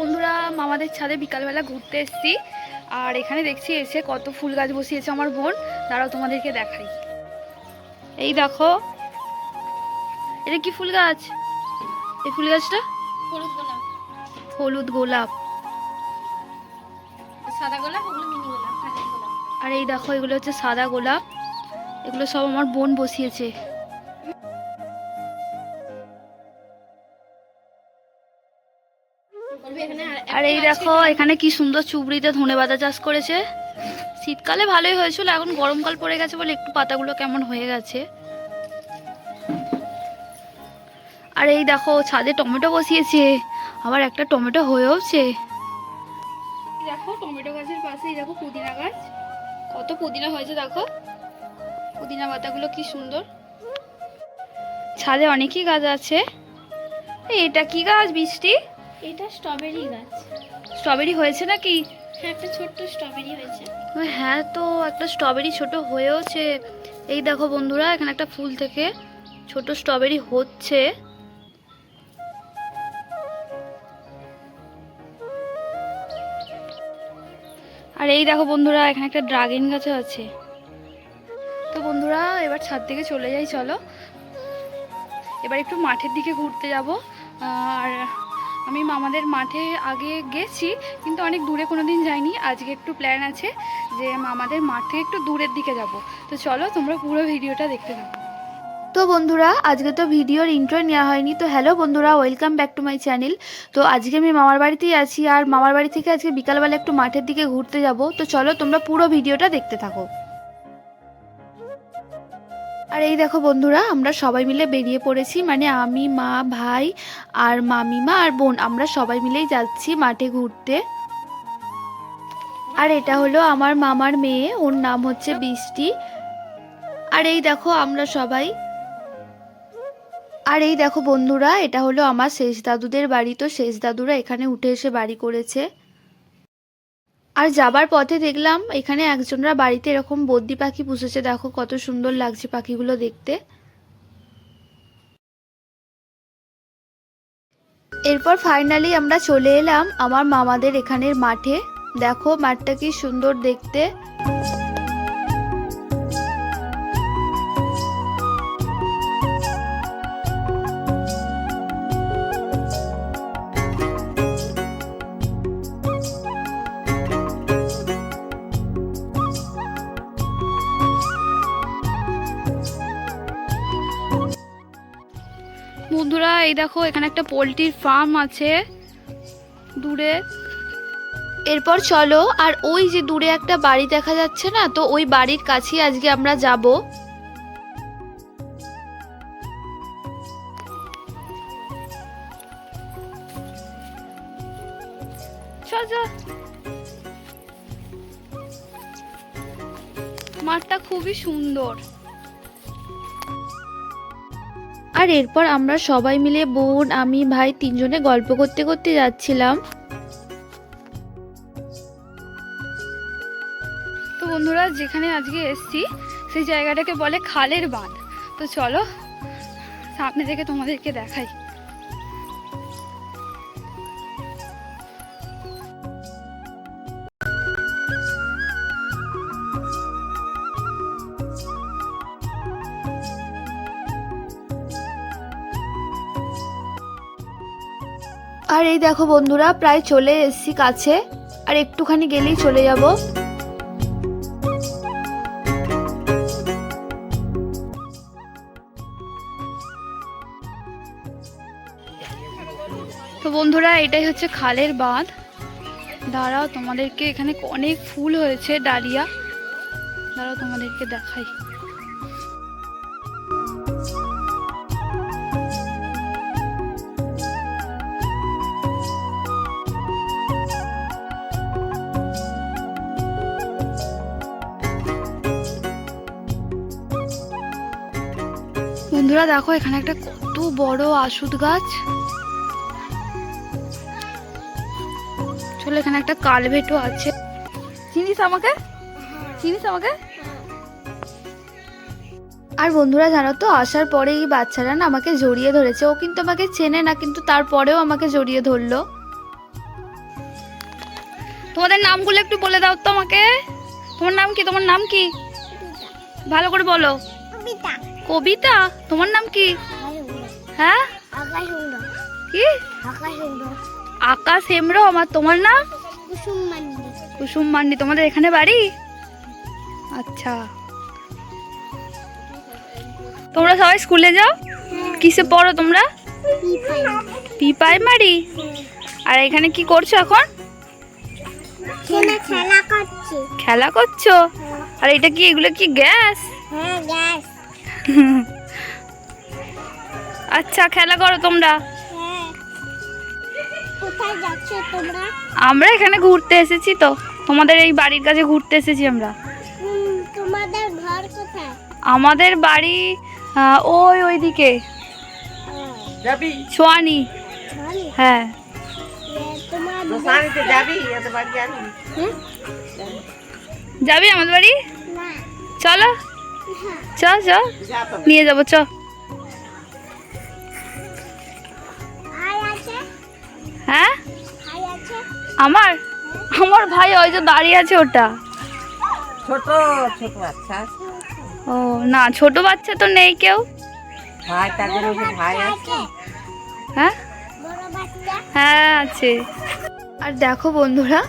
বন্ধুরা মামাদের ছাদে বিকালবেলা ঘুরতে এসেছি। আর এখানে দেখছি এসে কত ফুল গাছ বসিয়েছে আমার বোন। দাঁড়াও তোমাদেরকে দেখাই। এই দেখো এটা কি ফুল গাছ? এই ফুল গাছটা? হলুদ গোলাপ। হলুদ গোলাপ। সাদা গোলাপ ওগুলো মিনি গোলাপ। আর এই দেখো এগুলো হচ্ছে সাদা গোলাপ। এগুলো সব আমার বোন বসিয়েছে। আর এই দেখো এখানে কি সুন্দর চুবড়িতে ধনে পাতা চাষ করেছে। শীতকালে ভালোই হয়েছিল এখন গরমকাল পড়ে গেছে বলে একটু পাতাগুলো কেমন হয়ে গেছে। আর এই দেখো ছাদে টমেটো বসিয়েছে আবার একটা টমেটো হয়েওছে। দেখো টমেটো গাছের পাশে দেখো পুদিনা গাছ। কত পুদিনা হয়েছে দেখো। পুদিনা পাতাগুলো কি সুন্দর। ছাদে অনেকই গাছ আছে। এটা কি গাছ বৃষ্টি? এটা স্ট্রবেরি গাছ। স্ট্রবেরি হয়েছে নাকি? হ্যাঁ একটা ছোট্ট স্ট্রবেরি হয়েছে। হ্যাঁ তো একটা স্ট্রবেরি ছোট হয়েওছে। এই দেখো বন্ধুরা এখানে একটা ফুল থেকে ছোট স্ট্রবেরি হচ্ছে। আর এই দেখো বন্ধুরা এখানে একটা ড্রাগন গাছও আছে। তো বন্ধুরা এবার ছাদ থেকে চলে যাই চলো। এবার একটু মাঠের দিকে ঘুরতে যাব। আর আমি মামাদের মাঠে আগে গেছি, কিন্তু অনেক দূরে কোনো দিন যাইনি। আজকে একটু প্ল্যান আছে যে মামাদের মাঠ থেকে একটু দূরের দিকে যাব। তো চলো, তোমরা পুরো ভিডিওটা দেখতে থাকো। তো বন্ধুরা, আজকে তো ভিডিওর ইন্ট্রো নেওয়া হয়নি। তো হ্যালো বন্ধুরা welcome back to my channel তো আজকে আমি মামার বাড়িতেই আছি, আর মামার বাড়ি থেকে আজকে বিকালবেলা একটু মাঠের দিকে ঘুরতে যাব। তো চলো, তোমরা পুরো ভিডিওটা দেখতে থাকো। আর এই দেখো বন্ধুরা, আমরা সবাই মিলে বেরিয়ে পড়েছি। মানে আমি, মা, ভাই আর মামিমা আর বোন, আমরা সবাই মিলেই যাচ্ছি মাঠে ঘুরতে। আর এটা হলো আমার মামার মেয়ে, ওর নাম হচ্ছে বৃষ্টি। আর এই দেখো আমরা সবাই। আর এই দেখো বন্ধুরা, এটা হলো আমার শেষ দাদুদের বাড়ি। তো শেষ দাদুরা এখানে উঠে এসে বাড়ি করেছে। আর যাবার পথে দেখলাম এখানে একজনরা বাড়িতে এরকম বদ্যি পাখি পুষেছে। দেখো কত সুন্দর লাগছে পাখিগুলো দেখতে। এরপর ফাইনালি আমরা চলে এলাম আমার মামাদের এখানের মাঠে। দেখো মাঠটা কি সুন্দর দেখতে। দেখো, এখানে একটা পোলট্রির ফার্ম আছে। দূরে। এরপর চলো, আর ওই যে দূরে একটা বাড়ি দেখা যাচ্ছে না? তো ওই বাড়ির কাছেই আজকে আমরা যাব। মাঠটা খুবই সুন্দর। আর এরপর আমরা সবাই মিলে বোন, আমি, ভাই তিনজনে গল্প করতে করতে যাচ্ছিলাম। তো বন্ধুরা, যেখানে আজকে এসছি, সেই জায়গাটাকে বলে খালের বাঁধ। তো চলো, সামনে থেকে তোমাদেরকে দেখাই। আর এই দেখো বন্ধুরা, প্রায় চলে এসেছি কাছে। আর একটুখানি গেলেই চলে যাব। তো বন্ধুরা, এটাই হচ্ছে খালের বাঁধ। দাঁড়াও, তোমাদেরকে এখানে অনেক ফুল হয়েছে, ডালিয়া। দাঁড়াও, তোমাদেরকে দেখাই। বন্ধুরা দেখো এখানে একটা কত বড় আশুদ গাছ। চলো এখানে একটা কালভেটও আছে। চিনিস আমাকে? চিনিস আমাকে? আর বন্ধুরা জানো তো আসার পরে এই বাচ্চারা না আমাকে জড়িয়ে ধরেছে। ও কিন্তু আমাকে চেনে না কিন্তু তারপরেও আমাকে জড়িয়ে ধরলো। তোমাদের নামগুলো একটু বলে দাও তো আমাকে। তোমার নাম কি? তোমার নাম কি? ভালো করে বলো। কবিতা? তোমার নাম কি? হ্যাঁ? কি? আকাশ সুন্দর আকাশ হেমরো আমার তোমার নাম? কুসুম মান্ডি। কুসুম মান্ডি তোমাদের এখানে বাড়ি? আচ্ছা। তোমরা সবাই স্কুলে যাও? কিসে পড়ো তোমরা? পি প্রাইমারি আর এখানে কি করছ এখন? খেলা করছ? আর এটা কি এগুলো কি গ্যাস? হ্যাঁ গ্যাস। আচ্ছা খেলা করো তোমরা। হ্যাঁ কোথায় যাচ্ছ তোমরা? আমরা এখানে ঘুরতে এসেছি তো। তোমাদের এই বাড়ির কাছে ঘুরতে এসেছি আমরা। তোমাদের ঘর কোথায়? আমাদের বাড়ি ওই ওইদিকে। যাবি? সোয়ানি। হ্যাঁ। যাবি? আমাদের বাড়ি চলো। চ চ নিয়ে যাব চ। হ্যাঁ? আমার? আমার ভাই ওই যে দাঁড়িয়ে আছে ওটা। ছোট ছোট বাচ্চা ও না ছোট বাচ্চা তো নেই কেউ। ভাই তাদের ওই ভাই আছে আছে। হ্যাঁ? বড় বাচ্চা? হ্যাঁ আছে। আর দেখো বন্ধুরা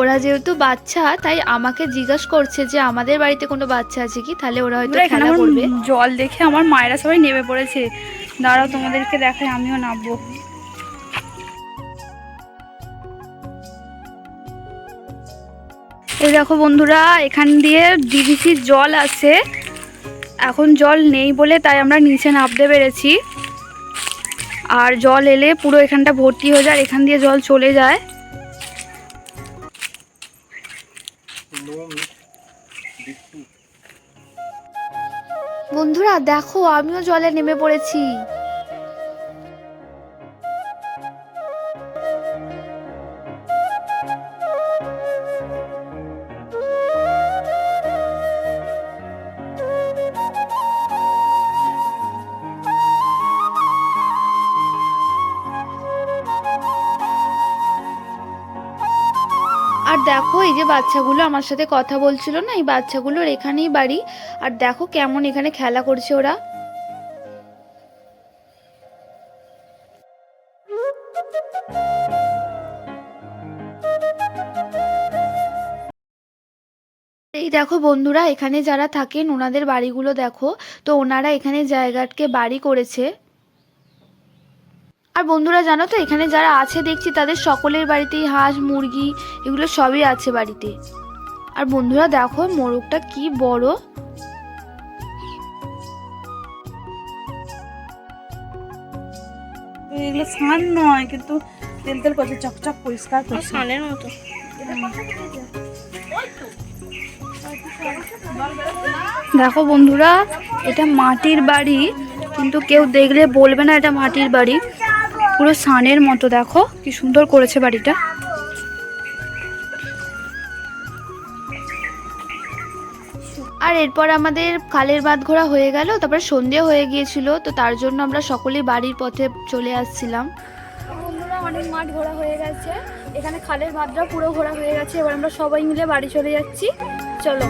ওরা যেহেতু বাচ্চা তাই আমাকে জিজ্ঞাসা করছে যে আমাদের বাড়িতে কোনো বাচ্চা আছে কি? তাহলে ওরা হয়তো খেলা করবে। জল দেখে আমার মায়েরা সবাই নেমে পড়েছে। দাঁড়াও তোমাদেরকে দেখায় আমিও নামবো। এই দেখো বন্ধুরা এখান দিয়ে ডিভিসির জল আছে। এখন জল নেই বলে তাই আমরা নিচে নামতে পেরেছি। আর জল এলে পুরো এখানটা ভর্তি হয়ে যায় এখান দিয়ে জল চলে যায়। দেখো আমিও জলে নেমে পড়েছি। আর দেখো, এই যে বাচ্চাগুলো আমার সাথে কথা বলছিল না, এই বাচ্চাগুলোর এখানেই বাড়ি। আর দেখো কেমন এখানে খেলা করছে ওরা। এই দেখো বন্ধুরা, এখানে যারা থাকেন, ওনাদের বাড়িগুলো দেখো। তো ওনারা এখানে জায়গাকে বাড়ি করেছে। আর বন্ধুরা জানো তো এখানে যারা আছে দেখছি তাদের সকলের বাড়িতেই হাঁস মুরগি এগুলো সবই আছে বাড়িতে। আর বন্ধুরা দেখো মোরগটা কি বড়। এগুলো সান নয় কিন্তু তেল তেল করছে চকচক পরিষ্কার করছে। সানের মতো। দেখো বন্ধুরা এটা মাটির বাড়ি কিন্তু কেউ দেখলে বলবে না এটা মাটির বাড়ি। পুরো সানের মতো দেখো কি সুন্দর করেছে বাড়িটা। আর এরপর আমাদের কালের বাদ ঘোরা হয়ে গেল তারপরে সন্ধে হয়ে গিয়েছিল তো তার জন্য আমরা সকলেই বাড়ির পথে চলে আসছিলাম। বন্ধুরা অনেক মাঠ ঘোরা হয়ে গেছে। এখানে খালের ভাতটা পুরো ঘোরা হয়ে গেছে। এবার আমরা সবাই মিলে বাড়ি চলে যাচ্ছি। চলো।